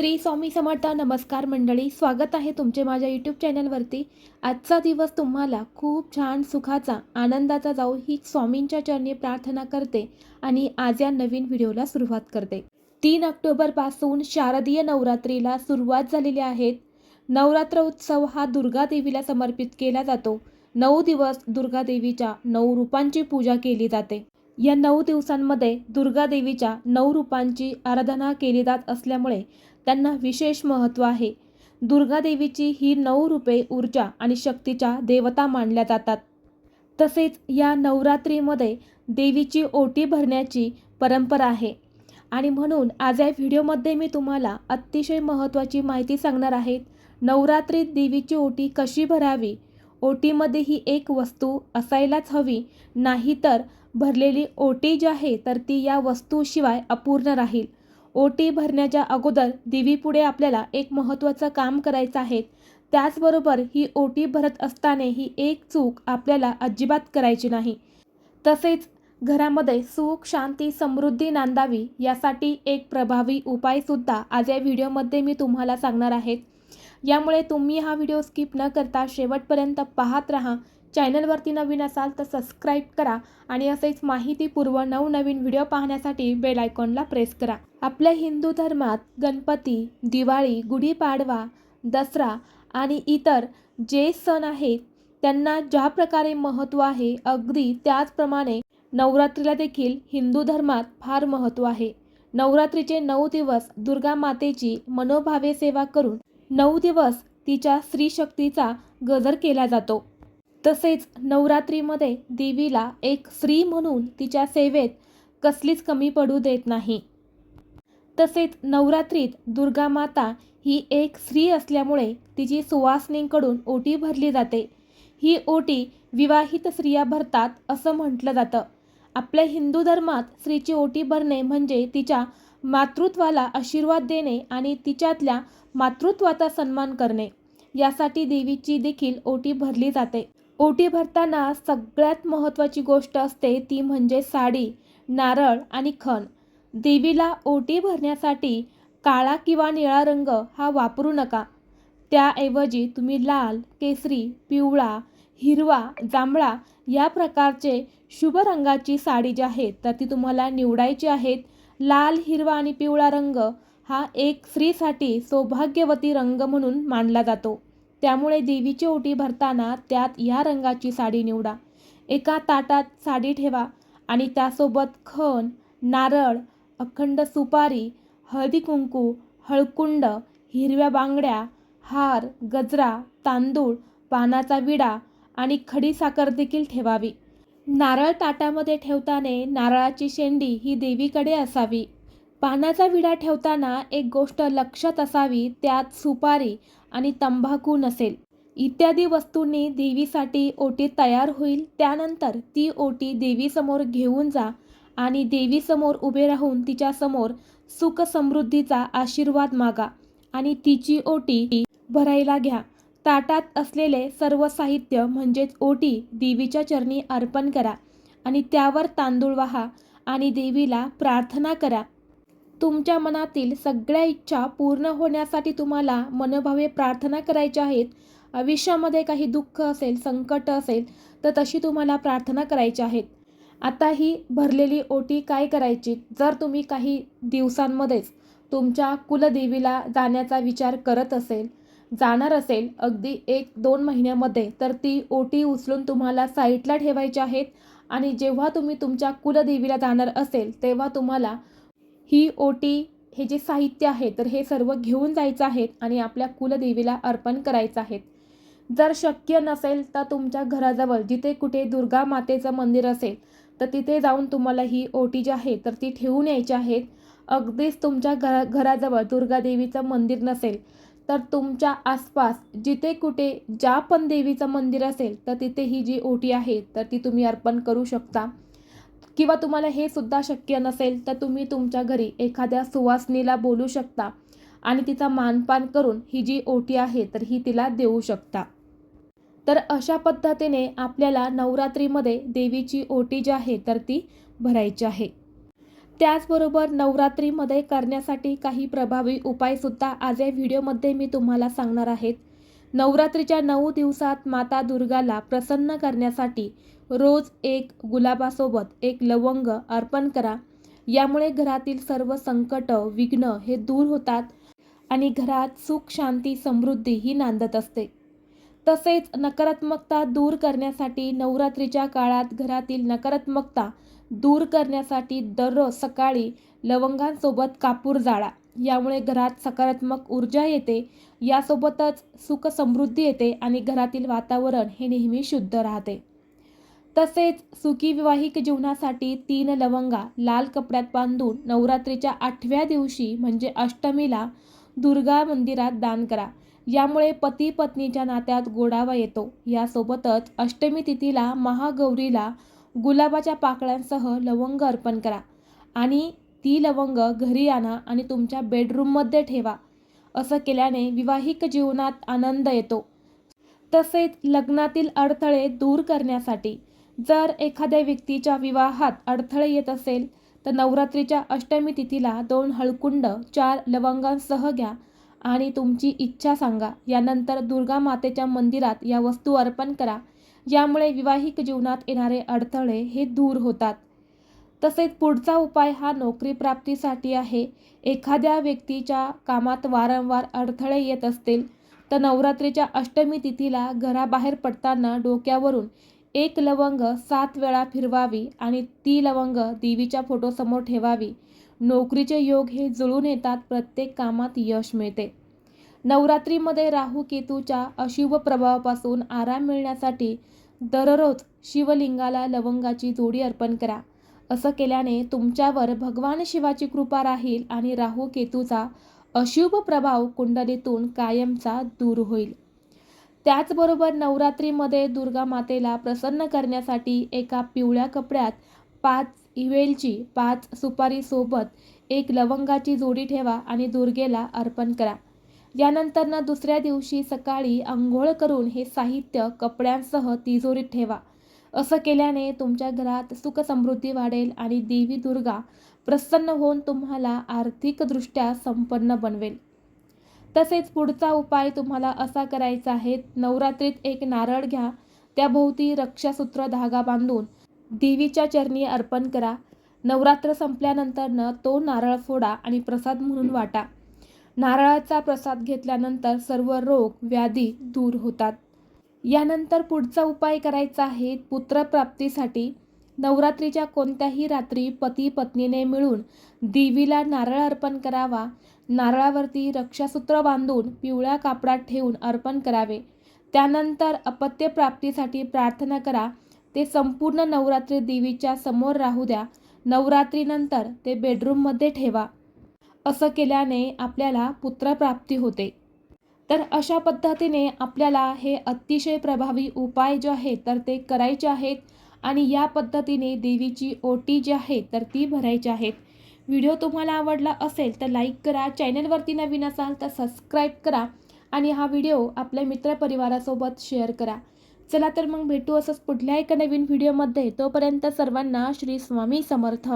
श्री स्वामी समर्थ नमस्कार मंडळी स्वागत आहे तुमचे माझ्या यूट्यूब चॅनलवरती आजचा दिवस तुम्हाला खूप छान सुखाचा आनंदाचा जाऊ ही स्वामींच्या चरणी प्रार्थना करते आणि आज या नवीन व्हिडिओला सुरुवात करते. तीन ऑक्टोबरपासून शारदीय नवरात्रीला सुरुवात झालेली आहे. नवरात्र उत्सव हा दुर्गा देवीला समर्पित केला जातो. नऊ दिवस दुर्गा देवीच्या नऊ रूपांची पूजा केली जाते. या नऊ दिवसांमध्ये दुर्गा देवीच्या नऊ रूपांची आराधना केली जात असल्यामुळे त्यांना विशेष महत्त्व आहे. दुर्गादेवीची ही नऊ रूपे ऊर्जा आणि शक्तीच्या देवता मानल्या जातात. तसेच या नवरात्रीमध्ये देवीची ओटी भरण्याची परंपरा आहे. आणि म्हणून आज या व्हिडिओमध्ये मी तुम्हाला अतिशय महत्त्वाची माहिती सांगणार आहे नवरात्रीत देवीची ओटी कशी भरावी? ओटीमध्ये ही एक वस्तू असायलाच हवी नाही तर भरलेली ओटी जी आहे तर ती या वस्तूशिवाय अपूर्ण राहील. ओटी भरण्याच्या अगोदर दिवीपुढे आपल्याला एक महत्त्वाचं काम करायचं आहे. त्याचबरोबर ही ओटी भरत असताना ही एक चूक आपल्याला अजिबात करायची नाही. तसेच घरामध्ये सुख शांती समृद्धी नांदावी यासाठी एक प्रभावी उपायसुद्धा आज या व्हिडिओमध्ये मी तुम्हाला सांगणार आहे. यामुळे तुम्ही हा व्हिडिओ स्किप न करता शेवटपर्यंत पाहत राहा. चॅनलवरती नवीन असाल तर सबस्क्राईब करा आणि असेच माहितीपूर्व नवनवीन व्हिडिओ पाहण्यासाठी बेल आयकॉनला प्रेस करा. आपल्या हिंदू धर्मात गणपती दिवाळी गुढीपाडवा दसरा आणि इतर जे सण आहेत त्यांना ज्या प्रकारे महत्त्व आहे अगदी त्याचप्रमाणे नवरात्रीला देखील हिंदू धर्मात फार महत्त्व आहे. नवरात्रीचे नऊ दिवस दुर्गा मातेची मनोभावे सेवा करून नऊ दिवस तिच्या स्त्रीशक्तीचा गजर केला जातो. तसेच नवरात्रीमध्ये देवीला एक स्त्री म्हणून तिच्या सेवेत कसलीच कमी पडू देत नाही. तसेच नवरात्रीत दुर्गा माता ही एक स्त्री असल्यामुळे तिची सुवासनींकडून ओटी भरली जाते. ही ओटी विवाहित स्त्रिया भरतात असं म्हटलं जातं. आपल्या हिंदू धर्मात स्त्रीची ओटी भरणे म्हणजे तिच्या मातृत्वाला आशीर्वाद देणे आणि तिच्यातल्या मातृत्वाचा सन्मान करणे. यासाठी देवीची देखील ओटी भरली जाते. ओटी भरताना सगळ्यात महत्त्वाची गोष्ट असते ती म्हणजे साडी नारळ आणि खण. देवीला ओटी भरण्यासाठी काळा किंवा निळा रंग हा वापरू नका. त्याऐवजी तुम्ही लाल केसरी पिवळा हिरवा जांभळा या प्रकारचे शुभ रंगाची साडी जी आहे तर ती तुम्हाला निवडायची आहेत लाल हिरवा आणि पिवळा रंग हा एक स्त्रीसाठी सौभाग्यवती रंग म्हणून मानला जातो. त्यामुळे देवीची ओटी भरताना त्यात या रंगाची साडी निवडा. एका ताटात साडी ठेवा आणि त्यासोबत खण नारळ अखंड सुपारी हळदी कुंकू हळकुंड हिरव्या बांगड्या हार गजरा तांदूळ पानाचा विडा आणि खडी साखर देखील ठेवावी. नारळ ताटामध्ये ठेवताना नारळाची शेंडी ही देवीकडे असावी. पानाचा विडा ठेवताना एक गोष्ट लक्षात असावी त्यात सुपारी आणि तंबाखू नसेल. इत्यादी वस्तूंनी देवीसाठी ओटी तयार होईल. त्यानंतर ती ओटी देवीसमोर घेऊन जा आणि देवीसमोर उभे राहून तिच्यासमोर सुख समृद्धीचा आशीर्वाद मागा आणि तिची ओटी भरायला घ्या. ताटात असलेले सर्व साहित्य म्हणजेच ओटी देवीच्या चरणी अर्पण करा आणि त्यावर तांदूळ वाहा आणि देवीला प्रार्थना करा. तुमच्या मनातील सगळ्या इच्छा पूर्ण होण्यासाठी तुम्हाला मनोभावे प्रार्थना करायच्या आहेत. आयुष्यामध्ये काही दुःख असेल संकट असेल तर तशी तुम्हाला प्रार्थना करायची आहेत. आता ही भरलेली ओटी काय करायची? जर तुम्ही काही दिवसांमध्येच तुमच्या कुलदेवीला जाण्याचा विचार करत असेल जाणार असेल अगदी एक दोन महिन्यामध्ये तर ती ओटी उचलून तुम्हाला साईटला ठेवायची आहेत. आणि जेव्हा तुम्ही तुमच्या कुलदेवीला जाणार असेल तेव्हा तुम्हाला ही ओटी हे जे साहित्य आहे तर हे सर्व घेऊन जायचं आहेत आणि आपल्या कुलदेवीला अर्पण करायचं आहेत जर शक्य नसेल तर तुमच्या घराजवळ जिथे कुठे दुर्गा मातेचं मंदिर असेल तर तिथे जाऊन तुम्हाला ही ओटी जी आहे तर ती ठेवून यायची आहेत अगदीच तुमच्या घरा घराजवळ दुर्गादेवीचं मंदिर नसेल तर तुमच्या आसपास जिथे कुठे ज्या पण देवीचं मंदिर असेल तर तिथे ही जी ओटी आहे तर ती तुम्ही अर्पण करू शकता. किंवा तुम्हाला हे सुद्धा शक्य नसेल तर तुम्ही तुमच्या घरी एखाद्या सुवासनीला बोलू शकता आणि तिचा मानपान करून ही जी ओटी आहे तर ही तिला देऊ शकता. तर अशा पद्धतीने आपल्याला नवरात्रीमध्ये देवीची ओटी जी आहे तर ती भरायची आहे. त्याचबरोबर नवरात्रीमध्ये करण्यासाठी काही प्रभावी उपायसुद्धा आज या व्हिडिओमध्ये मी तुम्हाला सांगणार आहेत नवरात्रीच्या नऊ दिवसात माता दुर्गाला प्रसन्न करण्यासाठी रोज एक गुलाबासोबत एक लवंग अर्पण करा. यामुळे घरातील सर्व संकट विघ्न हे दूर होतात आणि घरात सुख शांती समृद्धी ही नांदत असते. तसेच नकारात्मकता दूर करण्यासाठी नवरात्रीच्या काळात घरातील नकारात्मकता दूर करण्यासाठी दररोज सकाळी लवंगांसोबत कापूर जाळा. यामुळे घरात सकारात्मक ऊर्जा येते. यासोबतच सुख समृद्धी येते आणि घरातील वातावरण हे नेहमी शुद्ध राहते. तसेच सुखी विवाहिक जीवनासाठी तीन लवंगा लाल कपड्यात बांधून नवरात्रीच्या आठव्या दिवशी म्हणजे अष्टमीला दुर्गा मंदिरात दान करा. यामुळे पती पत्नीच्या नात्यात गोडावा येतो. यासोबतच अष्टमी तिथीला महागौरीला गुलाबाच्या पाकळ्यांसह लवंग अर्पण करा. आणि ती लवंग घरी आणा आणि तुमच्या बेडरूममध्ये ठेवा. असं केल्याने विवाहिक जीवनात आनंद येतो. तसेच लग्नातील अडथळे दूर करण्यासाठी जर एखाद्या व्यक्तीच्या विवाहात अडथळे येत असेल तर नवरात्रीच्या अष्टमी तिथीला दोन हळकुंड चार लवंगांसह घ्या आणि तुमची इच्छा सांगा. यानंतर दुर्गा मातेच्या मंदिरात या वस्तू अर्पण करा. यामुळे विवाहिक जीवनात येणारे अडथळे हे दूर होतात. तसेच पुढचा उपाय हा नोकरी प्राप्तीसाठी आहे. एखाद्या व्यक्तीच्या कामात वारंवार अडथळे येत असतील तर नवरात्रीच्या अष्टमी तिथीला घराबाहेर पडताना डोक्यावरून एक लवंग सात वेळा फिरवावी आणि ती लवंग देवीच्या फोटोसमोर ठेवावी. नोकरीचे योग हे जुळून येतात प्रत्येक कामात यश मिळते. नवरात्रीमध्ये राहू केतूच्या अशुभ प्रभावापासून आराम मिळण्यासाठी दररोज शिवलिंगाला लवंगाची जोडी अर्पण करा. असं केल्याने तुमच्यावर भगवान शिवाची कृपा राहील आणि राहू केतूचा अशुभ प्रभाव कुंडलीतून कायमचा दूर होईल. त्याचबरोबर नवरात्रीमध्ये दुर्गा मातेला प्रसन्न करण्यासाठी एका पिवळ्या कपड्यात पाच इवेलची पाच सुपारीसोबत एक लवंगाची जोडी ठेवा आणि दुर्गेला अर्पण करा. यानंतरनं दुसऱ्या दिवशी सकाळी आंघोळ करून हे साहित्य कपड्यांसह तिजोरीत ठेवा. असं केल्याने तुमच्या घरात सुख समृद्धी वाढेल आणि देवी दुर्गा प्रसन्न होऊन तुम्हाला आर्थिकदृष्ट्या संपन्न बनवेल. तसेच पुढचा उपाय तुम्हाला असा करायचा आहे नवरात्रीत एक नारळ घ्या त्याभोवती रक्षासूत्र धागा बांधून देवीच्या चरणी अर्पण करा. नवरात्र संपल्यानंतरनं तो नारळ फोडा आणि प्रसाद म्हणून वाटा. नारळाचा प्रसाद घेतल्यानंतर सर्व रोग व्याधी दूर होतात. यानंतर पुढचा उपाय करायचा आहे. पुत्रप्राप्तीसाठी नवरात्रीच्या कोणत्याही रात्री पती पत्नीने मिळून देवीला नारळ अर्पण करावा. नारळावरती रक्षासूत्र बांधून पिवळ्या कापडात ठेवून अर्पण करावे. त्यानंतर अपत्य प्राप्तीसाठी प्रार्थना करा. ते संपूर्ण नवरात्री देवीच्या समोर राहू द्या. नवरात्रीनंतर ते बेडरूममध्ये ठेवा. असं केल्याने आपल्याला पुत्रप्राप्ती होते. तर अशा पद्धतीने आपल्याला हे अतिशय प्रभावी उपाय जे आहेत तर ते करायचे आहेत आणि या पद्धतीने देवीची ओटी जी आहे तर ती भरायची आहेत. व्हिडिओ तुम्हाला आवडला असेल तर लाईक करा चॅनलवरती नवीन असाल तर सबस्क्राईब करा आणि हा व्हिडिओ आपल्या मित्रपरिवारासोबत शेअर करा. चला तर मग भेटू असंच पुढल्या एका नवीन व्हिडिओमध्ये. तोपर्यंत सर्वांना श्री स्वामी समर्थ.